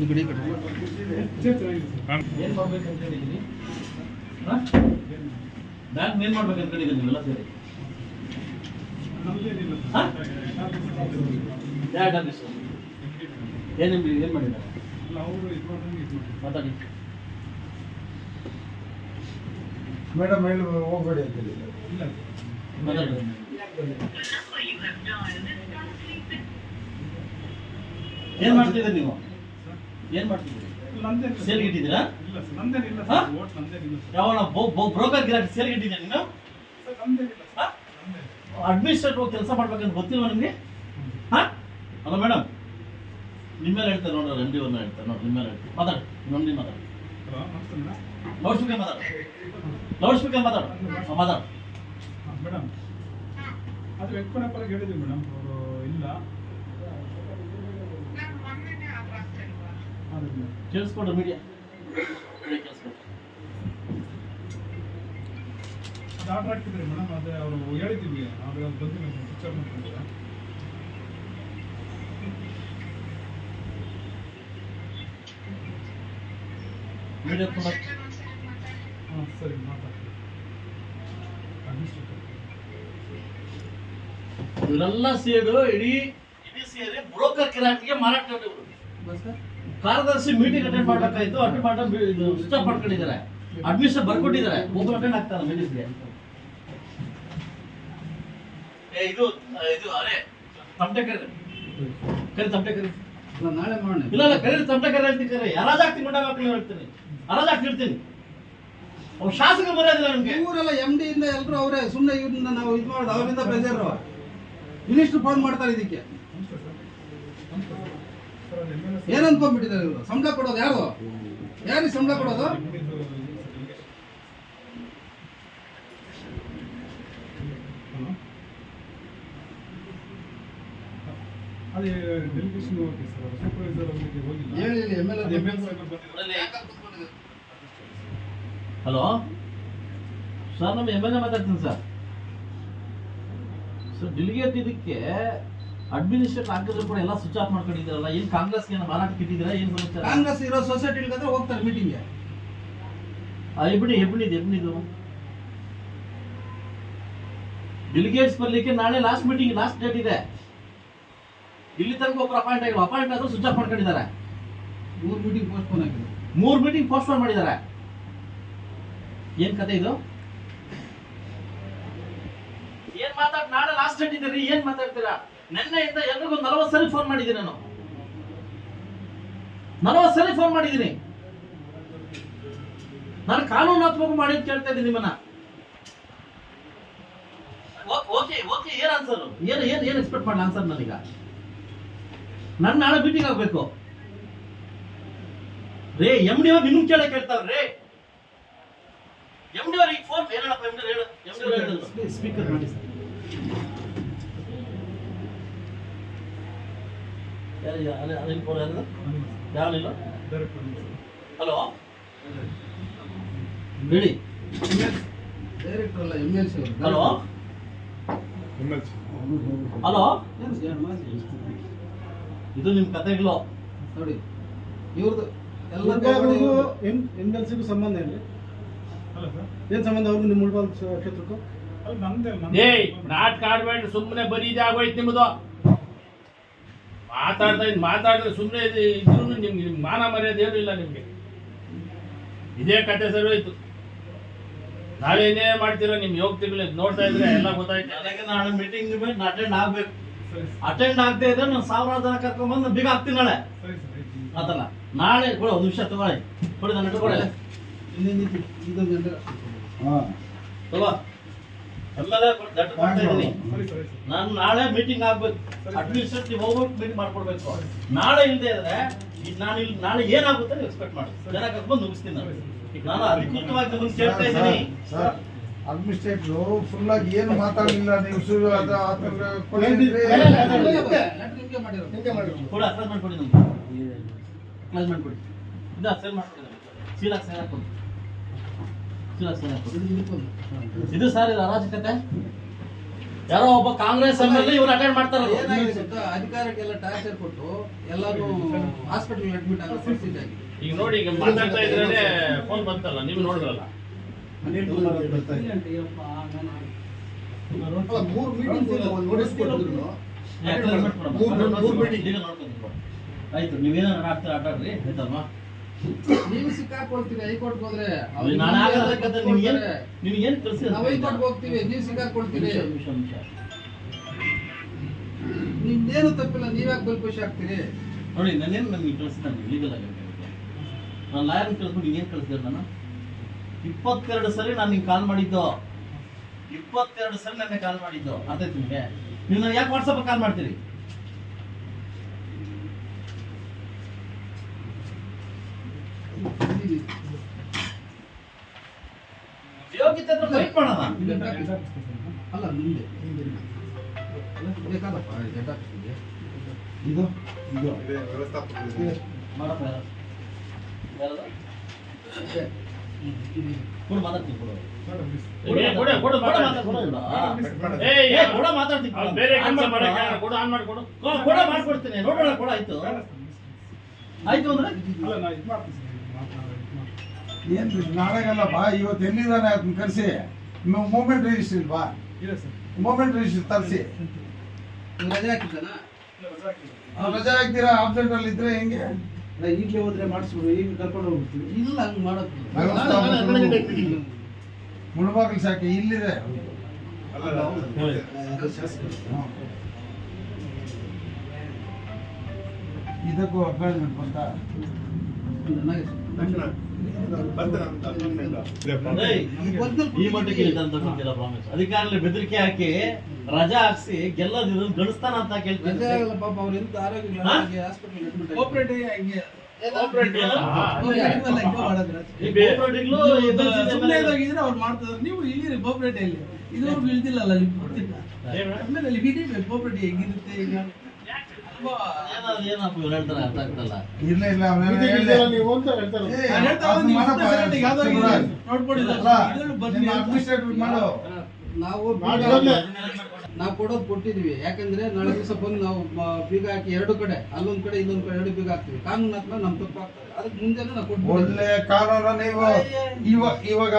ಈ ಕಡೆ ಈ ಕಡೆ. ಏನ್ ಮಾಡ್ಬೇಕಂತ ಹೇಳಿದ್ರಿ? ಬ್ಯಾಂಕ್ ಏನ್ ಮಾಡ್ಬೇಕಂತ ಹೇಳಿದ್ರಿ ನೀವೆಲ್ಲ ಸೇರಿ. ಏನು ಆಫೀಸು ಏನ್ ಮಾಡಿದ್ದಾರೆ? ಮಾತಾಡಿ. ಮೇಡಮ್ ಹೇಳಿ ಹೋಗ್ಬೇಡಿ ಅಂತ ಹೇಳಿ ಮಾತಾಡಿ. ಏನ್ ಮಾಡ್ತಿದ್ದೀರಿ ನೀವು? ಏನ್ ಮಾಡ್ತಿದ್ರಿ ಸೇಲ್ ಇಟ್ಟಿದ್ದೀರಾ? ಯಾವ ಬ್ರೋಕರ್ ಗಿರಾಕಿ ಸೇಲ್ ಇಟ್ಟಿದ್ದೀರಾ ನೀನು? ಅಡ್ಮಿನಿಸ್ಟ್ರೇಟಿವ್ ಕೆಲಸ ಮಾಡ್ಬೇಕಂತ ಗೊತ್ತಿಲ್ವಾ ನಿಮ್ಗೆ? ಹಾ? ಅಲ್ಲ ಮೇಡಮ್ ನಿಮ್ಮ ಮೇಲೆ ಹೇಳ್ತಾರೆ ನೋಡ್ರಿ ಎಂ ಡಿ ಅವ್ರನ್ನ ಹೇಳ್ತಾರೆ ನೋಡಿ ನಿಮ್ಮ ಮೇಲೆ ಹೇಳ್ತಾರೆ. ಮಾತಾಡಿ ನಮ್ಮ ಡಿ ಮಾತಾಡಿ ಲೌಡ್ ಸ್ಪೀಕರ್ ಮಾತಾಡು. ಲೌಡ್ ಸ್ಪೀಕರ್ ಮಾತಾಡು. ಮಾತಾಡು. ಮೇಡಮ್ ಅದು ವೆಂಕಟಪ್ಪರ ಹೇಳಿದ್ವಿ ಮೇಡಮ್. ಅವರು ಇಲ್ಲ. ಕೇಳಿಸ್ಕೊಡ್ರಿ ಮೀಡಿಯಾ ಅದು ಆರ್ಡರ್ ಹಾಕಿದ್ರಿ ಮೇಡಮ್ ಅದೇ ಅವರು ಹೇಳಿದ್ದೀವಿ ಆದ್ರೆ ಅದು ಬಂದಿಲ್ಲ ಪಿಕ್ಚರ್ ಮಾಡ್ಕೊಂಡಿದ್ದಾರೆ ಮೀಡಿಯಾ ತುಂಬ ಹಾಂ ಸರಿ ಮಾತಾಡ್ತೀನಿ ಅಡ್ಮಿನಿಸ್ಟ್ರೇಟರ್ ಇವರೆಲ್ಲ ಸೇರು ಇಡೀ ಇಡೀ ಸೇರಿ ಬ್ರೋಕರ್ ಕಿರಾಟಿಗೆ ಮಾರಾಟ ಕಾರ್ಯದರ್ಶಿ ಮೀಟಿಂಗ್ ಅಟೆಂಡ್ ಮಾಡ್ಬೇಕಾಯ್ತು ಅಟೆಂಡ್ ಮಾಡೋ ಇದು ಸ್ಟಾಪ್ ಮಾಡ್ಕೊಂಡಿದ್ದಾರೆ ಅಡ್ಮಿಷನ್ ಬರ್ಕೊಟ್ಟಿದ್ದಾರೆ. ಒಬ್ಬರು ಅಟೆಂಡ್ ಆಗ್ತಾರೆ ಮೀಟಿಂಗ್ಗೆ ಏ ಇದು ಇದು ಅರೆ ತಮಟೆ ಕರೆ ಕರೆ ತಮಟೆ ಕರೆ ನಾಳೆ ಮಾಡೋಣ. ಇಲ್ಲ ಇಲ್ಲ ಕರಿ ತಮಟೆ ಕರೆ ಹೇಳ್ತೀನಿ ಕರೆ. ಯಾರಾಜ್ ಆಗ್ತೀನಿ ಗುಂಡ ಮಕ್ಕಳು ಹೇಳ್ತೀನಿ. ಯಾರಾಜ್ ಆಗ್ತಿರ್ತೀನಿ ಅವ್ರು ಶಾಸಕ ಬರೋದಿಲ್ಲ ನಮ್ಗೆ. ಊರೆಲ್ಲ ಎಂ ಡಿ ಇಂದ ಎಲ್ಲರೂ ಅವರೇ ಸುಮ್ಮನೆ ಇವ್ರನ್ನ ನಾವು ಇದು ಮಾಡೋದು ಅವರಿಂದ ಪ್ರೆಜರ್ ಮಿನಿಸ್ಟರ್ ಫೋನ್ ಮಾಡ್ತಾರೆ ಇದಕ್ಕೆ. ಏನ್ ಅನ್ಕೊಂಡ್ಬಿಟ್ಟಿದ್ದಾರೆ ಇವರು? ಸಂಬಳ ಕೊಡೋದು ಯಾರು? ಯಾರಿಗೆ ಸಂಬಳ ಕೊಡೋದು? ಹಲೋ ಸರ್ ನಮ್ಮ ಎಂ ಎಲ್ ಎ ಮಾತಾಡ್ತೀನಿ ಸರ್ ಸರ್ ಡೆಲಿಗೇಟ್ ಇದಕ್ಕೆ ಅಡ್ಮಿನಿಸ್ಟ್ರೇಟ್ ಹಾಕಿದ್ರು ಕೂಡ ಎಲ್ಲ ಸ್ವಿಚ್ ಆಫ್ ಮಾಡ್ಕೊಂಡಿದ್ದಾರಲ್ಲ ಏನ್ ಕಾಂಗ್ರೆಸ್ ಏನು ಮಾರಾಟ ಇಟ್ಟಿದ್ದೀರಾ ಏನ್ ಸಮಾಚಾರ? ಕಾಂಗ್ರೆಸ್ ಇರೋ ಸೊಸೈಟಿ ಹೋಗ್ತಾರೆ ಮೀಟಿಂಗ್ಗೆ ಆ, ಎಬ್ಬಿಡಿ ಎಬ್ಬಿಣಿದು ಎಬ್ಬಿಣಿದು ಡೆಲಿಗೇಟ್ಸ್ ಬರ್ಲಿಕ್ಕೆ ನಾಳೆ ಲಾಸ್ಟ್ ಮೀಟಿಂಗ್ ಲಾಸ್ಟ್ ಡೇಟ್ ಇದೆ. ಇಲ್ಲಿ ತನಕ ಒಬ್ರು ಅಪಾಯಿಂಟ್ ಆಗಿಲ್ಲ. ಅಪಾಯಿಂಟ್ ಆದ್ರೂ ಸ್ವಿಚ್ ಆಫ್ ಮಾಡ್ಕೊಂಡಿದ್ದಾರೆ. ಮೂರು ಮೀಟಿಂಗ್ ಪೋಸ್ಟ್ಪೋನ್ ಆಗಿದೆ. ಮೂರ್ ಮೀಟಿಂಗ್ ಪೋಸ್ಟ್ಪೋನ್ ಮಾಡಿದ್ದಾರೆ. ಏನ್ ಕತೆ ಇದು? ಏನ್ ಮಾತಾಡ್, ನಾಳೆ ಲಾಸ್ಟ್ ಡೇಟ್ ಇದ್ದೀರಿ, ಏನ್ ಮಾತಾಡ್ತೀರಾ? ನಿನ್ನೆಯಿಂದ ಎಲ್ರಿಗೂ ನಲವತ್ತು ಸಲ ಫೋನ್ ಮಾಡಿದ್ದೀನಿ ನಾನು. ನಲವತ್ತು ಸಲ ಫೋನ್ ಮಾಡಿದ್ದೀನಿ. ನಾನು ಕಾನೂನಾತ್ಮಕ ಮಾಡಿ ಕೇಳ್ತಾ ಇದ್ದೀನಿ ನಿಮ್ಮನ್ನ. ಓಕೆ ಓಕೆ, ಏನ್ ಆನ್ಸರ್ ಏನ್ ಏನ್ ಏನ್ ಎಕ್ಸ್ಪೆಕ್ಟ್ ಮಾಡಲ ಆನ್ಸರ್ ನನಗ ನನ್ನ ನಾಳೆ ಮೀಟಿಂಗ್ ಆಗ್ಬೇಕು. ರೇ ಎಂ ಡಿ ಅವ್ರು ನಿಮ್ಗೆ ಕೇಳಕ್ ಕೇಳ್ತಾವ್ರ ರೇ ಎಂ ಡಿ ಅವ್ರಿಗೆ ಫೋನ್ ಏನಪ್ಪ ಎಂ ಡಿ ಹೇಳು. ಎಂ ಡಿ ಹೇಳು ಸ್ಪೀಕರ್ ಮಾಡಿ ಯಾರು ಯಾರು ಯಾವನಿಲ್ಲ ಹಲೋ ಹೇಳಿ. ಡೈರೆಕ್ಟರ್ ಅಲ್ಲ M L C hello M L C hello ಏನು ಮಾಡಿ. ಇದು ನಿಮ್ ಕತೆಗಳು. ನೋಡಿ ಇವ್ರದ್ದು ಎಲ್ಲ ಎಂ ಎಲ್ ಸಿಗೂ ಸಂಬಂಧ ಇಲ್ಲ. ಏನ್ ಸಂಬಂಧ ಅವ್ರಿಗೂ ನಿಮ್ಮ ಮುಳ್ಬಾಲ್ ಕ್ಷೇತ್ರಕ್ಕೂ? ಏಯ್ ನಾಟಕ ಆಡ್ಬೇಡ್ರಿ ಸುಮ್ಮನೆ ಬರೀ ಇದಾಗೋಯ್ತು ನಿಮ್ಮದು ಮಾತಾಡ್ತಾ ಇದ್ ಮಾತಾಡಿದ್ರೆ ಸುಮ್ಮನೆ ಇದ್ರು ನಿಮ್ಗೆ ನಿಮ್ಗೆ ಮಾನ ಮರ್ಯಾದೆ ಏನೂ ಇಲ್ಲ ನಿಮ್ಗೆ. ಇದೇ ಕತೆ ಸರಿ ಹೋಯ್ತು. ನಾವೇನೇ ಮಾಡ್ತೀರೋ ನಿಮ್ ಯೋಗ್ತಿಗಳು ನೋಡ್ತಾ ಇದ್ರೆ ಎಲ್ಲ ಗೊತ್ತಾಯ್ತು. ಅದಕ್ಕೆ ನಾಳೆ ಮೀಟಿಂಗ್ ಅಟೆಂಡ್ ಆಗ್ಬೇಕು. ಅಟೆಂಡ್ ಆಗದೆ ಇದ್ರೆ ನಾನು ಸಾವಿರಾರು ಜನ ಕರ್ಕೊಂಡ್ಬಂದು ಬೀಗ ಹಾಕ್ತೀನಿ ನಾಳೆ. ಅದಲ್ಲ ನಾಳೆ ಕೊಡು ಒಂದು ನಿಮಿಷ ತಗೊಳ್ಳಿ. ಕೊಡಿ ನಾನು ಇಟ್ಕೊಳ್ಳಿ. ಹಾಂ ಸರಿ ಸರಿ ನಾನು ನಾಳೆ ಮೀಟಿಂಗ್ ಆಗ್ಬೇಕು ಅಡ್ಮಿನಿಸ್ಟ್ರೇಟಿವ್ ಹೋಗ್ಬಿಟ್ಟು ಮೀಟಿಂಗ್ ಮಾಡ್ಕೊಡ್ಬೇಕು ನಾಳೆ ಇಲ್ಲದೆ ಇದ್ರೆ ಈಗ ನಾನು ಇಲ್ಲಿ ನಾಳೆ ಏನಾಗುತ್ತೆ ಎಕ್ಸ್ಪೆಕ್ಟ್ ಮಾಡಿ ಚೆನ್ನಾಗಿ ಬಂದು ಮುಗಿಸ್ತೀನಿ ನಾನು ನಾನು ಅಧಿಕೃತವಾಗಿ ನಿಮಗೆ ಕೇಳ್ತಾ ಇದ್ದೀನಿ ಫುಲ್ ಆಗಿ ಏನು ಮಾತಾಡಲಿಲ್ಲ ನೀವು ಸುಳ್ಳು ಅದು ಕೊಡಿ ಅಸೈನ್ ಮಾಡ್ಕೊಡಿ ನಮ್ಗೆ ಅಸೈನ್ ಮಾಡ್ಕೊಡಿ ಇದು ಅಸೈನ್ ಮಾಡ್ಕೊಡಿ ನಮ್ಗೆ ಸೀಲಾಗಿ ಸೈನ್ ಇದು ಸರ್ ಇದು ಅರಾಜಕತೆ. ಯಾರೋ ಒಬ್ಬ ಕಾಂಗ್ರೆಸ್ ಇವ್ರು ಅಟೆಂಡ್ ಗೊತ್ತಾ ಅಧಿಕಾರಕ್ಕೆಲ್ಲ ಟಾರ್ಚರ್ ಕೊಟ್ಟು ಎಲ್ಲಾರು ಹಾಸ್ಪಿಟಲ್ ಅಡ್ಮಿಟ್ ಆಗೋ ಪರಿಸ್ಥಿತಿ ಆಗಿದೆ. ಈಗ ನೋಡಿ ಈಗ ಮಾತಾಡ್ತಾ ಇದ್ರೆ ಫೋನ್ ಬಂತಲ್ಲ ನೀವು ನೋಡಿದ್ರಲ್ಲ. ಮೂರು ಮೀಟಿಂಗ್ ನೋಟಿಸ್ ಕೊಟ್ಟಿದ್ರು. ಆಯ್ತು ನೀವೇನಾರು ಆಡ್ತಾರೆ ಆಟಾಡ್ರಿ ಆಯ್ತಲ್ವಾ? ನೀವು ಸಿಕ್ಕಾಕೊಳ್ತೀರಿ ಹೈಕೋರ್ಟ್ ಹೋದ್ರೆ ನಿಮ್ಗೇನ್ ಕಳ್ಸಿ ನಾವು ಹೈಕೋರ್ಟ್ ಹೋಗ್ತೀವಿ ನೀವು ಸಿಕ್ಕಾಕೊಳ್ತೀರಿ. ನಿಮ್ದೇನು ತಪ್ಪಿಲ್ಲ ನೀವ್ಯಾಕೆ ಖುಷಿ ಆಗ್ತೀರಿ? ನೋಡಿ ನಾನೇನು ನನಗೆ ಕಳಿಸ್ತಾನೆ ಲೀಗಲ್ ಆಗಿ ನಾನು ಲಾಯರ್ ಕಳಿಸ್ಬಿಟ್ಟು ಏನು ಕಳಿಸಿದೆ ನಾನು? ಇಪ್ಪತ್ತೆರಡು ಸರಿ ನಾನು ನಿಂಗೆ ಕಾಲ್ ಮಾಡಿದ್ದು. ಇಪ್ಪತ್ತೆರಡು ಸರಿ ನನಗೆ ಕಾಲ್ ಮಾಡಿದ್ದು. ಅರ್ಥ ಆಯ್ತು ನಿಮಗೆ. ನೀವು ನಾನು ಯಾಕೆ ವಾಟ್ಸಪ್ ಕಾಲ್ ಮಾಡ್ತೀರಿ ಯೋಗ್ಯತೆ ಹತ್ರ ಫೈಟ್ ಮಾಡೋಣ ಅಲ್ಲ ನಿಮ್ದೆ ಬೇಕಾದಪ್ಪ ಡೇಟಾ ಇದು ಇದು ಮಾಡಪ್ಪ ಯಾರು? ಯಾರದು? ಕೊಡು ಮಾತಾಡ್ತೀನಿ ಕೊಡು ಏ, ಕೊಡು, ಕೊಡು, ಕೊಡು ಮಾತಾಡು. ಮಾತಾಡ್ತೀನಿ, ಕೊಡು. ಏ, ಏ, ಕೊಡು ಮಾತಾಡ್ತೀನಿ ಅವ್ನು ಕೊಡು. ಬೇರೆ ಆನ್ ಕೆಲಸ ಮಾಡ್ಕೊಡು. ಮಾಡಕ್ಕೆ ಕೊಡು ಆನ್ ಮಾಡಿ ಕೊಡು ಕೊಡು, ಕೊಡು ಮಾಡ್ಕೊಡ್ತೀನಿ. ನೋಡೋಣ ಕೊಡ ಆಯ್ತು. ಆಯ್ತು ಅಂದ್ರೆ? ಏನ್ ನಾಳೆಗಲ್ಲ ಬಾ ಇವತ್ತು ಎಲ್ಲಿದ್ದಾನೆ ಅದನ್ನ ಕರೆಸಿ. ಮೂಮೆಂಟ್ ರಿಜಿಸ್ಟ್ರಿ ಬಾ ಮೂಮೆಂಟ್ ರಿಜಿಸ್ಟ್ರಿ ತರಿಸಿ. ರಜೆ ಹಾಕಿದ್ದಾನ ರಜೆ ಹಾಕ್ತೀರಾ? ಆಬ್ಸೆಂಟ್ ಅಲ್ಲಿ ಇದ್ರೆ ಹೆಂಗೆ? ಈಗಲೇ ಈಗ್ಲೇ ಹೋದ್ರೆ ಮಾಡಿಸ್ಬಿಡು ಈಗ ಕರ್ಕೊಂಡು ಹೋಗ್ಬಿಡ್ತೀವಿ. ಇಲ್ಲ ಹಂಗೆ ಮಾಡೋದು ಮುಳಬಾಗಿಲು ಶಾಖೆ ಇಲ್ಲಿದೆ. ಇದಕ್ಕೂ ಅಪಾಯಿಂಟ್ಮೆಂಟ್ ಬಂತಾ? ಏಯ್, ಈ ಮಟ್ಟಕ್ಕೆ ಪ್ರಾಮಿಸ್ ಅಧಿಕಾರಿಗಳು ಬೆದರಿಕೆ ಹಾಕಿ ರಜಾ ಹಾಕ್ಸಿ ಗೆಲ್ಲದಿರೋ ಗಳಿಸ್ತಾನ ಅಂತ ಕೇಳ್ತಾರೆ ಕೇಳ್ತೀನಿ ಆಗಲ್ಲ ಪಾಪ ಅವ್ರ ಮಾಡ್ತಿದ್ರು. ನೀವು ಇಲ್ಲಿ ಬೋಪರೇಟೆಯಲ್ಲಿ ಇದುವರೆಗೂ ಇಳ್ದಿಲ್ಲಲ್ಲ ನಿಮ್ಗೆ ಗೊತ್ತಿಲ್ಲ? ಆಮೇಲೆ ಕೋಆಪರೇಟಿವ್ ಹೆಂಗಿರುತ್ತೆ ಈಗ? ನೀವು ನಾವು ಕೊಡೋದು ಕೊಟ್ಟಿದ್ವಿ ಯಾಕಂದ್ರೆ ನಾಳೆ ದಿವಸ ಬಂದು ನಾವು ಬೀಗ ಹಾಕಿ ಎರಡು ಕಡೆ ಅಲ್ಲೊಂದ್ ಕಡೆ ಇನ್ನೊಂದ್ ಕಡೆ ಎರಡು ಬೀಗ ಹಾಕ್ತಿವಿ ಕಾನೂನಾತ್ಮ ನಮ್ ತಪ್ಪು ಆಗ್ತದೆ ಅದಕ್ಕೆ ಮುಂಜಾನೆ ನಾವು ಕೊಟ್ಟು ಕಾನೂನ ಇವಾಗ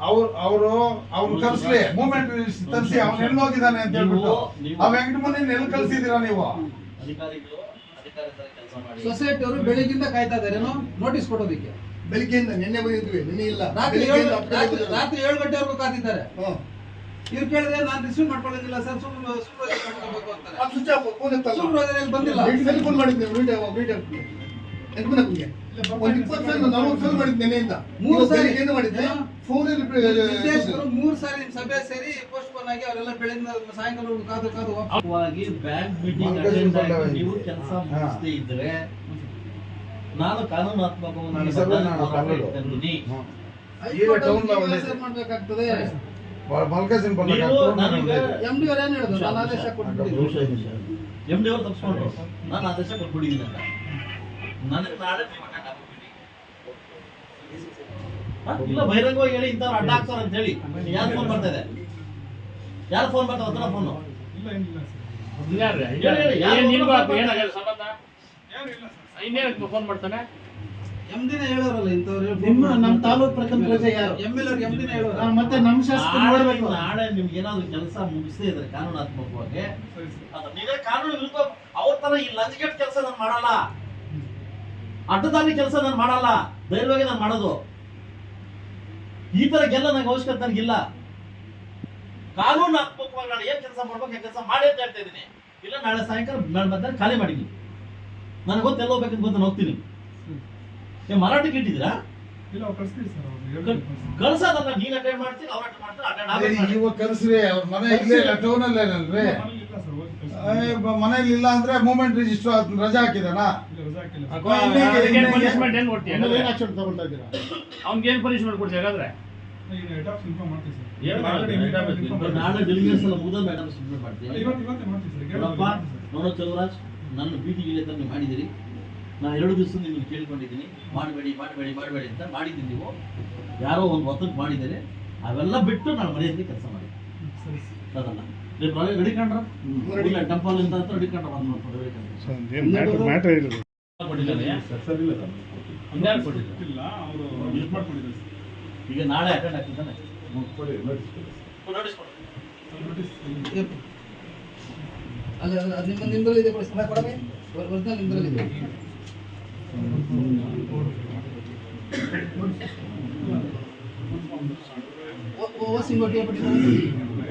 ಅವ್ರು ಅವರು ಅವ್ರು ಕಲ್ಸ್ಲಿ ಮೂಮೆಂಟ್ ತರಿಸಿ ಅವ್ನು ಎಲ್ಲೋಗಿದ್ದಾನೆ ಅಂತ ಹೇಳ್ಬಿಟ್ಟು ಅವ್ ಆ ಮನೆ ಎಲ್ಲಿ ಕಲ್ಸಿದೀರಾ ನೀವು ಅಧಿಕಾರಿಗಳು ಅಧಿಕಾರಿ ತರ ಕೆಲಸ ಮಾಡಿ. ಸೊಸೈಟಿ ಅವರು ಬೆಳಿಗ್ಗಿಂದ ಕಾಯ್ತಾ ಇದಾರೇನೋ ನೋಟಿಸ್ ಕೊಡೋದಕ್ಕೆ. ಬೆಳಿಗ್ಗೆಯಿಂದ ನಿನ್ನೆ ಬಂದಿದ್ವಿ ನಿನ್ನೆ ಇಲ್ಲ. ರಾತ್ರಿ ಏಳು ರಾತ್ರಿ ರಾತ್ರಿ ಏಳು ಗಂಟೆವರೆಗೂ ಕಾದಿದ್ದಾರೆ. ಹ್ಮ್. ಇವ್ರು ಕೇಳಿದ್ರೆ ನಾನು ರಿಸೀವ್ ಮಾಡ್ಕೊಳ್ಳೋದಿಲ್ಲ ಸರ್ ಸುಮ್ಮನೆ ಸೂಪರ್ವೈಸರ್ ಮಾಡ್ಕೋಬೇಕು ಅಂತಾರೆ ಅದು ಸ್ವಿಚ್ ಆಫ್ ಫೋನ್ ಎತ್ತಲ್ಲ ಬಂದಿಲ್ಲ. ಮೀಟಿಂಗ್ ಎತ್ಕೊಂಡೋಗಿ ಒಂದು ಇಪ್ಪತ್ತು ಸಲ ನಲವತ್ತು ಸಲ ಮಾಡಿದ್ದೆ ನೆನೆಯಿಂದ. ಮೂರು ಸಾರಿ. ಮಾಡಿದ್ದೆ? ಫೋನ್ ಮೂರು ಸಾರಿ ಸಭೆ ಸೇರಿ ಪೋಸ್ಟ್ ಪೋನ್ ಆಗಿ ಅವರೆಲ್ಲ ಬೆಳಗಿನ ಸಾಯಂಕಾಲ ಕಾದು ಕಾದು ಹೋಗಿ ಬ್ಯಾಂಕ್ ಮೀಟಿಂಗ್ ನೀವು ಕೆಲಸ ಇದ್ರೆ ನಾನು ಕಾನೂನಾತ್ಮಕ ಮಾಡ್ಬೇಕಾಗ್ತದೆ. ಮಲ್ಕಸಿನ್ ಎಂ ಡಿ ಅವ್ರು ಏನ್ ಹೇಳಿದ್ರು? ನಾನು ಆದೇಶ ಕೊಟ್ಬಿಟ್ಟಿದ್ದೀನಿ. ಎಂ ಡಿ ಅವ್ರು ತಪ್ಪಿಸ್ಕೊಂಡ್ರು ನಾನು ಆದೇಶ ಕೊಟ್ಬಿಟ್ಟಿದ್ದೀನಿ ಅಂತ. ನನಗೆ ನಾಳೆ ಇಲ್ಲ ಬಹಿರಂಗವಾಗಿ ಹೇಳಿ ಇಂಥವ್ರು ಅಡ್ಡ ಹಾಕ್ತಾರೆ ಅಂತ ಹೇಳಿ. ಯಾರು ಫೋನ್ ಬರ್ತಾ ಇದೆ? ಯಾರು ಫೋನ್ ಬರ್ತಾ ಹತ್ರ ಫೋನು ಫೋನ್ ಆತು, ಸಂಬಂಧ? ಯಾರು ಇಲ್ಲ ಸರ್. ಇನ್ನೇನಕ್ಕೆ ಫೋನ್ ಮಾಡ್ತಾನೆ? ಎಂ ದಿನ ಹೇಳೋರಲ್ಲ ಇಂಥವ್ರು ನಿಮ್ಮ ನಮ್ಮ ತಾಲೂಕ್ ಪ್ರಥಮ ಪ್ರಜೆ ಯಾರು? ಎಂ ಎಲ್ ಅವ್ರಿಗೆ ಎಂ ಡಿನ ಹೇಳೋರು. ಮತ್ತೆ ನಮ್ಮ ಶಾಸಕ ನೋಡಬೇಕು. ನಾಳೆ ನಿಮ್ಗೆ ಏನಾದ್ರು ಕೆಲಸ ಮುಗಿಸದೇ ಇದ್ರೆ ಕಾನೂನಾತ್ಮಕವಾಗಿ ಸರಿ ಸರ್. ಅದು ನೀವೇ ಕಾನೂನು ವಿರುದ್ಧ ಅವ್ರ ತರ ಈ ಲಂಚ್ಗೆಟ್ ಕೆಲಸ ನಾನು ಮಾಡಲ್ಲ. ಅಡ್ಡದಾರಿ ಕೆಲಸ ನಾನು ಮಾಡಲ್ಲ ಧೈರ್ಯವಾಗಿ ನಾನು ಮಾಡೋದು. ಈ ತರ ಗೆಲ್ಲ ನನಗೆ ಅವಶ್ಯಕತೆ ನನಗಿಲ್ಲ ಕಾನೂನಾತ್ಮಕವಾಗಿ ನಾನು ಏನ್ ಕೆಲಸ ಮಾಡ್ಬೇಕು ಆ ಕೆಲಸ ಮಾಡಿ ಅಂತ ಹೇಳ್ತಾ ಇದ್ದೀನಿ. ಇಲ್ಲ ನಾಳೆ ಸಾಯಂಕಾಲ ನಾನು ಮಧ್ಯಾಹ್ನ ಖಾಲಿ ಮಾಡಿದ್ವಿ ನನಗೆ ಗೊತ್ತು ಎಲ್ಲ ಹೋಗ್ಬೇಕಂತ ಗೊತ್ತು ನಾನು ಹೋಗ್ತೀನಿ. ಏ ಮರಾಠಿ ಇಟ್ಟಿದ್ದೀರಾ. ಕಳ್ಸೋದಲ್ಲ ನೀನ್ ಅಟೆಂಡ್ ಮಾಡ್ತೀನಿ ಅವ್ರು ಅಟೆಂಡ್ ಮಾಡ್ತಾರೆ ಅಟೆಂಡ್ ಆಗಿ. ಇವಾಗ ಕರ್ಸ್ರಿ ಅವ್ರ ಮನೆ ಇಲ್ಲೇ ಇಲ್ಲ ಟೌನ್ ಅಲ್ಲೇ ಮನೇಲಿ ಇಲ್ಲ. ಅಂದ್ರೆ ಮೂಮೆಂಟ್ ರಿಜಿಸ್ಟರ್ ರಜಾ ಹಾಕಿದಾನ ಪನಿಷ್ಮೆಂಟ್ ಏನು ಕೊಡ್ತೀಯ ಏನು ಆಕ್ಷನ್ ತಗೊಳ್ತಾ ಇದ್ದೀರಾ? ಅವ್ನಿಗೆ ಏನ್ ಪನಿಷ್ಮೆಂಟ್ ಕೊಡ್ತೀಯ ಹಾಗಾದ್ರೆ? ನನ್ನ ಬೀದಿ ನೀವು ಮಾಡಿದಿರಿ ನಾ ಎರಡು ದಿವಸ ನಿಮ್ಮನ್ನು ಕೇಳ್ಕೊಂಡಿದ್ದೀನಿ. ಮಾಡಬೇಡಿ ಮಾಡಬೇಡಿ ಮಾಡಬೇಡಿ ಅಂತ ಮಾಡಿದ್ದೀನಿ ನೀವು. ಯಾರೋ ಒಂದು ಒತ್ತಕ್ಕೆ ಮಾಡಿದ್ದಾರೆ. ಅವೆಲ್ಲ ಬಿಟ್ಟು ನಾನು ಮನೆಯಲ್ಲಿ ಕೆಲಸ ಮಾಡಿ. ಸರಿ ಟೆಂಪಲ್ ಅಂತ ಹತ್ರ ಹಿಡಿಕೊಂಡ್ರ ಕೊಟ್ಟಿಲ್ಲ ಇಲ್ಲ ಅವರು ಲಿಸ್ಟ್ ಮಾಡ್ಕೊಂಡಿದ್ದಾರೆ ಈಗ ನಾಳೆ ಅಟೆಂಡ್ ಆಗ್ತಿದ್ದಾನೆ ಅಲ್ಲ ಅಲ್ಲ, ನಿಮ್ಮ ನಿಮ್ದ್ರಲ್ಲಿ ಇದೆ ಕೊಡಿ ಕೊಡಬೇ ಒರಿಜಿನಲ್ ನಿಮ್ದ್ರಲ್ಲಿ ಇದೆ. ಓ- ಓ- ಸಿಂಗೋಟಿ ಯಾರು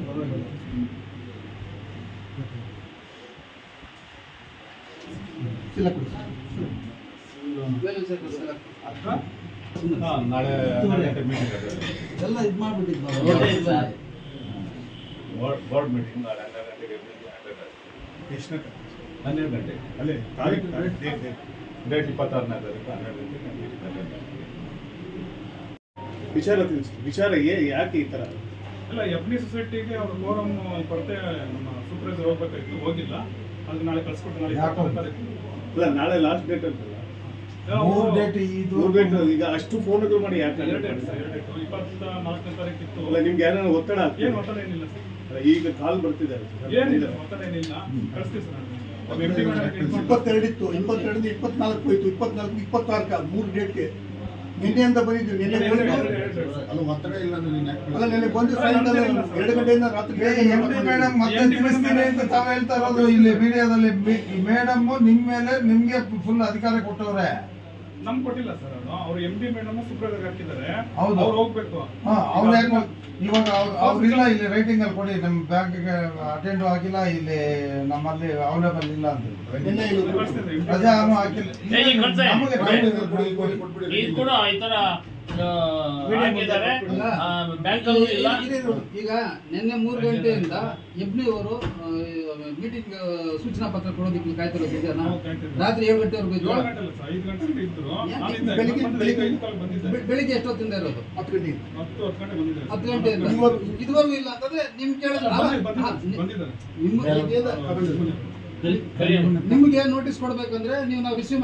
ಪರವಾಗಿಲ್ಲ ಸಿಲ ಕೊಡಿ ಸರ್. ಬೇರೆ ಸರ್, ಸಿಲ ಕೊಡಿ. ನಾಳೆ ಎಲ್ಲ ಇದು ಮಾಡ್ಬಿಟ್ಟಿದ್ದು. ನಾಳೆ. ಬೋರ್ಡ್ ಮೀಟಿಂಗ್ ಹನ್ನೆರಡು ಗಂಟೆ ಅಲ್ಲೇ ತಾರೀಕು ಡೇಟ್ ಡೇಟ್ ಇಪ್ಪತ್ತಾರನೇ ತಾರೀಕು ಹನ್ನೆರಡು ಗಂಟೆ ವಿಚಾರ ತಿಳಿಸಿ ವಿಚಾರ ಏ ಯಾಕೆ ಈ ಥರ? ಇಲ್ಲ ಎಫ್ಡಿ ಸೊಸೈಟಿಗೆ ಅವ್ರ ಫೋರಮ್ ಕೊರತೆ ನಮ್ಮ ಸೂಪರ್ವೈಸರ್ ಹೋಗ್ಬೇಕಾಗಿತ್ತು ಹೋಗಿಲ್ಲ. ಅದಕ್ಕೆ ನಾಳೆ ಕಳ್ಸಿಕೊಟ್ಟು ನಾಳೆ? ಇಪ್ಪತ್ತಾರನೇ ತಾರೀಕು. ಅಲ್ಲ ನಾಳೆ ಲಾಸ್ಟ್ ಡೇಟ್ ಅಂತಲ್ಲ? ಮೂರ್ ಡೇಟ್ ಇದು. ಮೂರು ಡೇಟ್ ಈಗ ಅಷ್ಟು ಫೋನ್ಗಳು ಮಾಡಿ ಯಾಕೆ ಎರಡು ಡೇಟ್ ಸರ್ ಎರಡು ಡೇಟ್ ಇಪ್ಪತ್ತ ನಾಲ್ಕನೇ ತಾರೀಕಿತ್ತು ಅಲ್ಲ ನಿಮ್ಗೆ ಯಾರು ಒತ್ತಡ ಏನು? ಒತ್ತಡ ಏನಿಲ್ಲ ಸರ್? ಈಗ ಕಾಲ್ ಬರ್ತಿದ್ದಾರೆ ಏನಿಲ್ಲ ಒತ್ತಡ ಏನಿಲ್ಲ. ಕಳಿಸ್ತೀವಿ ಸರ್ ಎಂ ಇಪ್ಪತ್ತೆರಡರಿಂದ ಇಪ್ಪತ್ತೆರಡು ಇತ್ತು ಇಪ್ಪತ್ತೆರಡು ಇಪ್ಪತ್ನಾಲ್ಕು ಹೋಯ್ತು ಇಪ್ಪತ್ನಾಲ್ಕು ಇಪ್ಪತ್ತಾರಕ್ಕೆ ಮೂರು ಡೇಟ್ಗೆ ಅಂತ ಬಂದಿದ್ವಿ ನಿನ್ನೆ ಅಲ್ಲ ನಿನ್ನೆ ಬಂದು ಸಾಯಂಕಾಲ ಎರಡು ಗಂಟೆಯಿಂದ ರಾತ್ರಿ ಮೇಡಮ್ ಮತ್ತೆ ತಿಳಿಸ್ತೀನಿ ಅಂತ ತಾವ ಹೇಳ್ತಾ ಇರೋದು ಇಲ್ಲಿ ಮೀಡಿಯಾದಲ್ಲಿ ಮೇಡಮ್ ನಿಮ್ ಮೇಲೆ ನಿಮ್ಗೆ ಫುಲ್ ಅಧಿಕಾರ ಕೊಟ್ಟವ್ರೆ. ನಮ್ ಕೊಟ್ಟಿಲ್ಲ ಸರ್ ಅದು. ಅವ್ರು ಎಂ ಡಿ ಮೇಡಮ್ ಸೂಪರ್ವೈಸರ್ ಹಾಕಿದ್ದಾರೆ. ಹೌದು. ಅವ್ರು ಹೋಗ್ಬೇಕು. ಹಾ ಅವ್ರು ಯಾಕೆ ಇವಾಗ ಅವ್ರು ಅವ್ರಿಲ್ಲ ಇಲ್ಲಿ ರೈಟಿಂಗ್ ಅಲ್ಲಿ ಕೊಡಿ ನಮ್ಮ ಬ್ಯಾಂಕ್ಗೆ ಅಟೆಂಡ್ ಆಗಿಲ್ಲ ಇಲ್ಲಿ ನಮ್ಮಲ್ಲಿ ಅವೈಲೇಬಲ್ ಇಲ್ಲ ಅಂತ ನಿನ್ನೆ ಇದು ಕಳಿಸ್ತಿದ್ದಾರೆ, MD ರಜಾನು ಹಾಕಿಲ್ಲ. ಕೊಡಿ, ಕೊಡಿ, ಕೊಡಿ, ಕೊಡಿ. ಇದು ಕೂಡ ಈ ತರ ಹಾಕಿದ್ದಾರೆ ಈಗ- ಇಲ್ಲ. ನಿನ್ನೆ ಮೂರು ಗಂಟೆಯಿಂದ ಎಬ್ನಿ ಅವರು ಮೀಟಿಂಗ್ ಸೂಚನಾ ಪತ್ರ ಕೊಡೋದಕ್ಕೆ ಕಾಯ್ತಿರೋದು ಇದೆಯಾ ನಾವು ಕಾಯ್ತಿದ್ದೀವಿ. ರಾತ್ರಿ ಏಳು ಗಂಟೆವರೆಗೂ ಇದ್ರು. ಬೆಳಿಗ್ಗೆ- ಎಷ್ಟೊತ್ತಿಂದ ಇರೋದು? ಹತ್ತು ಗಂಟೆ ಹತ್ತು ಗಂಟೆಯಿಂದ? ಇದುವರೆಗೂ- ಇಲ್ಲ ಅಂತಂದ್ರೆ ನಿಮ್ ಕೇಳಿದ್ರೆ. ನಿಮ್ಗೆ ನೋಟಿಸ್ ಕೊಡ್ಬೇಕಂದ್ರೆ ನೀವು ನಾವು ರಿಸೀವ್